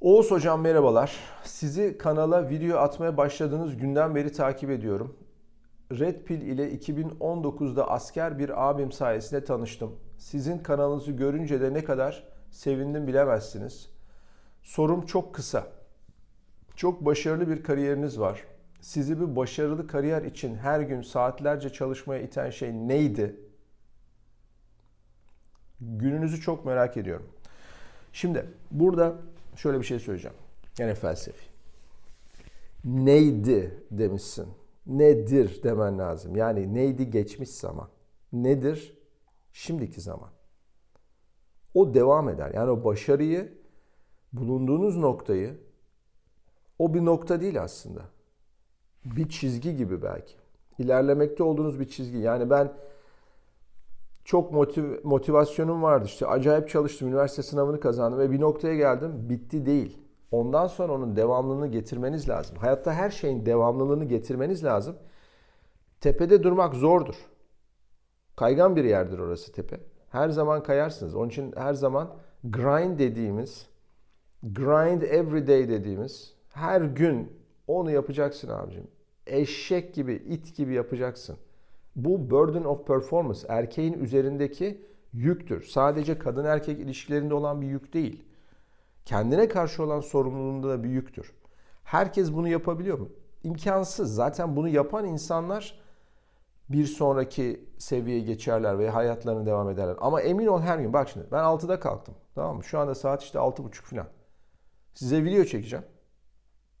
Oğuz Hocam merhabalar. Sizi kanala video atmaya başladığınız günden beri takip ediyorum. Red Pill ile 2019'da asker bir abim sayesinde tanıştım. Sizin kanalınızı görünce de ne kadar sevindim bilemezsiniz. Sorum çok kısa. Çok başarılı bir kariyeriniz var. Sizi bu başarılı kariyer için her gün saatlerce çalışmaya iten şey neydi? Gününüzü çok merak ediyorum. Şimdi burada şöyle bir şey söyleyeceğim. Gene felsefi. Neydi demişsin. Nedir demen lazım. Yani neydi geçmiş zaman. Nedir şimdiki zaman. O devam eder. Yani o başarıyı bulunduğunuz noktayı o bir nokta değil aslında. Bir çizgi gibi belki. İlerlemekte olduğunuz bir çizgi. Yani ben çok motiv motivasyonum vardı. İşte acayip çalıştım. Üniversite sınavını kazandım ve bir noktaya geldim. Bitti değil. Ondan sonra onun devamlılığını getirmeniz lazım. Hayatta her şeyin devamlılığını getirmeniz lazım. Tepede durmak zordur. Kaygan bir yerdir orası tepe. Her zaman kayarsınız. Onun için her zaman grind dediğimiz, grind every day dediğimiz her gün onu yapacaksın abicim. Eşek gibi, it gibi yapacaksın. Bu burden of performance erkeğin üzerindeki yüktür. Sadece kadın erkek ilişkilerinde olan bir yük değil. Kendine karşı olan sorumluluğunda da bir yüktür. Herkes bunu yapabiliyor mu? İmkansız. Zaten bunu yapan insanlar bir sonraki seviyeye geçerler ve hayatlarına devam ederler. Ama emin ol her gün. Bak şimdi ben 6'da kalktım. Tamam mı? Şu anda saat işte 6.30 falan. Size video çekeceğim.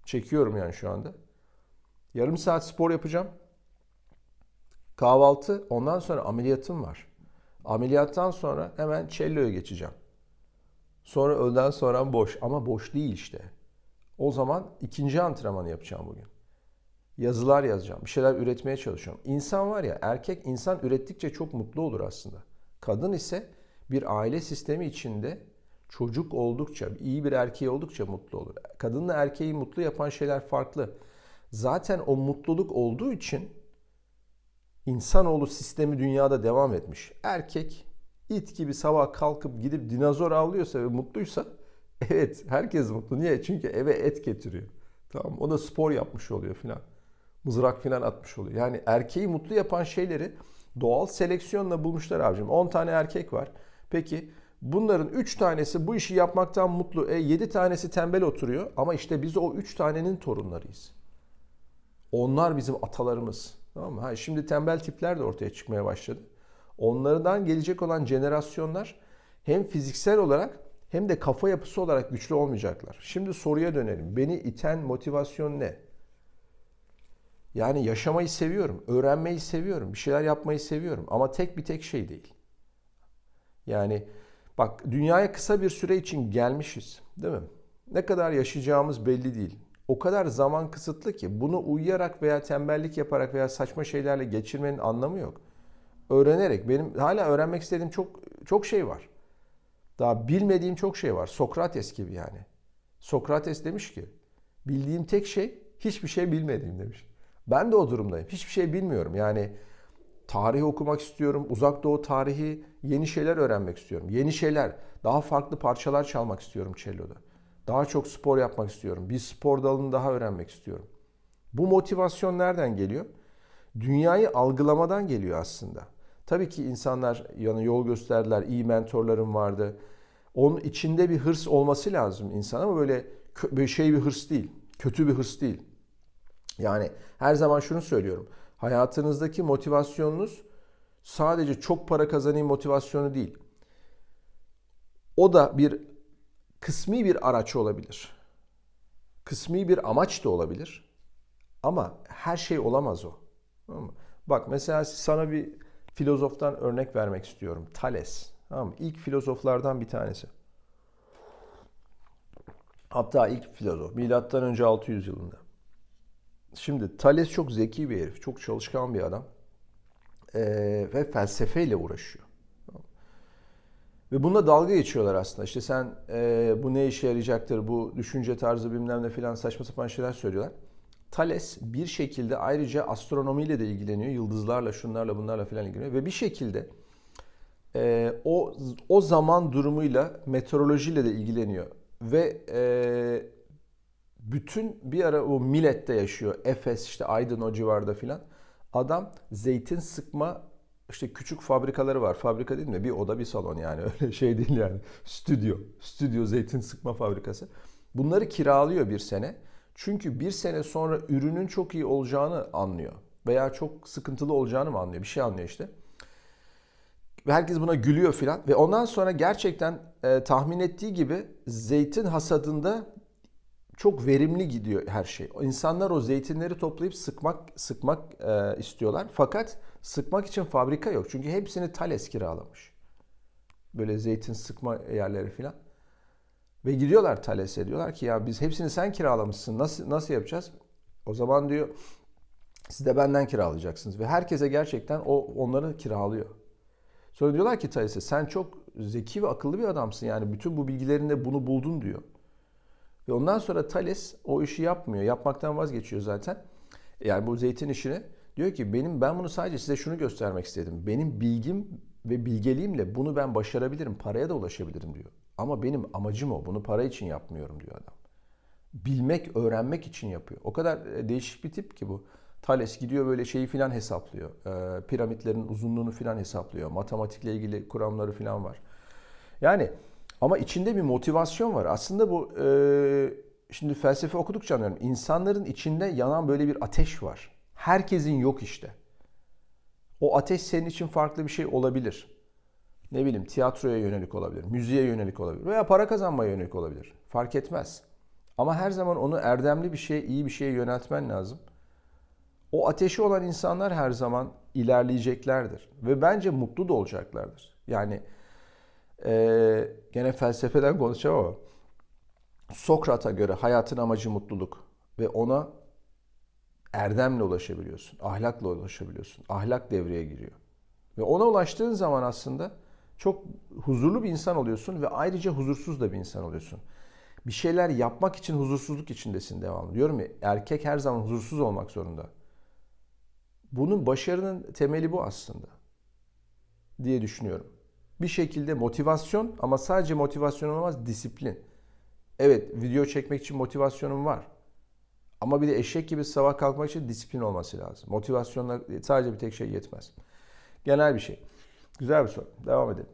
Çekiyorum yani şu anda. Yarım saat spor yapacağım. Kahvaltı, ondan sonra ameliyatım var. Ameliyattan sonra hemen cello'ya geçeceğim. Sonra öğleden sonra boş ama boş değil işte. O zaman ikinci antrenmanı yapacağım bugün. Yazılar yazacağım. Bir şeyler üretmeye çalışıyorum. İnsan var ya erkek insan ürettikçe çok mutlu olur aslında. Kadın ise bir aile sistemi içinde çocuk oldukça, iyi bir erkeği oldukça mutlu olur. Kadınla erkeği mutlu yapan şeyler farklı. Zaten o mutluluk olduğu için insanoğlu sistemi dünyada devam etmiş. Erkek it gibi sabah kalkıp gidip dinozor avlıyorsa ve mutluysa evet herkes mutlu. Niye? Çünkü eve et getiriyor. Tamam O da spor yapmış oluyor filan. Mızrak filan atmış oluyor. Yani erkeği mutlu yapan şeyleri doğal seleksiyonla bulmuşlar abicim. 10 tane erkek var. Peki bunların 3 tanesi bu işi yapmaktan mutlu. E 7 tanesi tembel oturuyor ama işte biz o 3 tanenin torunlarıyız. Onlar bizim atalarımız. Tamam mı? Ha, şimdi tembel tipler de ortaya çıkmaya başladı. Onlardan gelecek olan jenerasyonlar hem fiziksel olarak hem de kafa yapısı olarak güçlü olmayacaklar. Şimdi soruya dönelim. Beni iten motivasyon ne? Yani yaşamayı seviyorum, öğrenmeyi seviyorum, bir şeyler yapmayı seviyorum ama tek bir tek şey değil. Yani bak dünyaya kısa bir süre için gelmişiz, değil mi? Ne kadar yaşayacağımız belli değil. O kadar zaman kısıtlı ki bunu uyuyarak veya tembellik yaparak veya saçma şeylerle geçirmenin anlamı yok. Öğrenerek benim hala öğrenmek istediğim çok çok şey var. Daha bilmediğim çok şey var. Sokrates gibi yani. Sokrates demiş ki bildiğim tek şey hiçbir şey bilmediğim demiş. Ben de o durumdayım. Hiçbir şey bilmiyorum. Yani tarih okumak istiyorum. Uzak Doğu tarihi, yeni şeyler öğrenmek istiyorum. Yeni şeyler, daha farklı parçalar çalmak istiyorum cello'da. Daha çok spor yapmak istiyorum. Bir spor dalını daha öğrenmek istiyorum. Bu motivasyon nereden geliyor? Dünyayı algılamadan geliyor aslında. Tabii ki insanlar yani yol gösterdiler, iyi mentorlarım vardı. Onun içinde bir hırs olması lazım insan ama böyle bir şey bir hırs değil. Kötü bir hırs değil. Yani her zaman şunu söylüyorum. Hayatınızdaki motivasyonunuz sadece çok para kazanayım motivasyonu değil. O da bir kısmi bir araç olabilir. Kısmi bir amaç da olabilir. Ama her şey olamaz o. Bak mesela sana bir filozoftan örnek vermek istiyorum. Thales. Tamam mı? İlk filozoflardan bir tanesi. Hatta ilk filozof. Milattan önce 600 yılında. Şimdi Thales çok zeki bir herif. Çok çalışkan bir adam. Ee, ve felsefeyle uğraşıyor. Ve bunda dalga geçiyorlar aslında. İşte sen e, bu ne işe yarayacaktır, bu düşünce tarzı bilmem ne filan saçma sapan şeyler söylüyorlar. Thales bir şekilde ayrıca astronomiyle de ilgileniyor. Yıldızlarla, şunlarla, bunlarla filan ilgileniyor. Ve bir şekilde e, o o zaman durumuyla meteorolojiyle de ilgileniyor. ve e, bütün bir ara o Millet'te yaşıyor. Efes işte Aydın o civarda filan. Adam zeytin sıkma işte küçük fabrikaları var. Fabrika değil mi? Bir oda bir salon yani. Öyle şey değil yani. Stüdyo. Stüdyo zeytin sıkma fabrikası. Bunları kiralıyor bir sene. Çünkü bir sene sonra ürünün çok iyi olacağını anlıyor. Veya çok sıkıntılı olacağını mı anlıyor? Bir şey anlıyor işte. Herkes buna gülüyor filan. Ve ondan sonra gerçekten e, tahmin ettiği gibi zeytin hasadında çok verimli gidiyor her şey. İnsanlar o zeytinleri toplayıp sıkmak sıkmak e, istiyorlar. Fakat sıkmak için fabrika yok. Çünkü hepsini Thales kiralamış. Böyle zeytin sıkma yerleri filan. Ve gidiyorlar Thales'e diyorlar ki ya biz hepsini sen kiralamışsın. Nasıl nasıl yapacağız? O zaman diyor siz de benden kiralayacaksınız. Ve herkese gerçekten o onları kiralıyor. Sonra diyorlar ki Thales'e sen çok zeki ve akıllı bir adamsın. Yani bütün bu bilgilerinde bunu buldun diyor. Ve ondan sonra Thales o işi yapmıyor. Yapmaktan vazgeçiyor zaten. Yani bu zeytin işini diyor ki benim ben bunu sadece size şunu göstermek istedim. Benim bilgim ve bilgeliğimle bunu ben başarabilirim. Paraya da ulaşabilirim diyor. Ama benim amacım o. Bunu para için yapmıyorum diyor adam. Bilmek, öğrenmek için yapıyor. O kadar e, değişik bir tip ki bu. Thales gidiyor böyle şeyi filan hesaplıyor. Ee, piramitlerin uzunluğunu filan hesaplıyor. Matematikle ilgili kuramları filan var. Yani ama içinde bir motivasyon var. Aslında bu e, şimdi felsefe okudukça anlıyorum. İnsanların içinde yanan böyle bir ateş var. Herkesin yok işte. O ateş senin için farklı bir şey olabilir. Ne bileyim tiyatroya yönelik olabilir, müziğe yönelik olabilir veya para kazanmaya yönelik olabilir. Fark etmez. Ama her zaman onu erdemli bir şeye, iyi bir şeye yöneltmen lazım. O ateşi olan insanlar her zaman ilerleyeceklerdir. Ve bence mutlu da olacaklardır. Yani ee, gene felsefeden konuşacağım ama Sokrat'a göre hayatın amacı mutluluk ve ona erdemle ulaşabiliyorsun, ahlakla ulaşabiliyorsun. Ahlak devreye giriyor. Ve ona ulaştığın zaman aslında çok huzurlu bir insan oluyorsun ve ayrıca huzursuz da bir insan oluyorsun. Bir şeyler yapmak için huzursuzluk içindesin devamlı. Diyorum ya erkek her zaman huzursuz olmak zorunda. Bunun başarının temeli bu aslında diye düşünüyorum bir şekilde motivasyon ama sadece motivasyon olmaz disiplin. Evet video çekmek için motivasyonum var. Ama bir de eşek gibi sabah kalkmak için disiplin olması lazım. Motivasyonla sadece bir tek şey yetmez. Genel bir şey. Güzel bir soru. Devam edelim.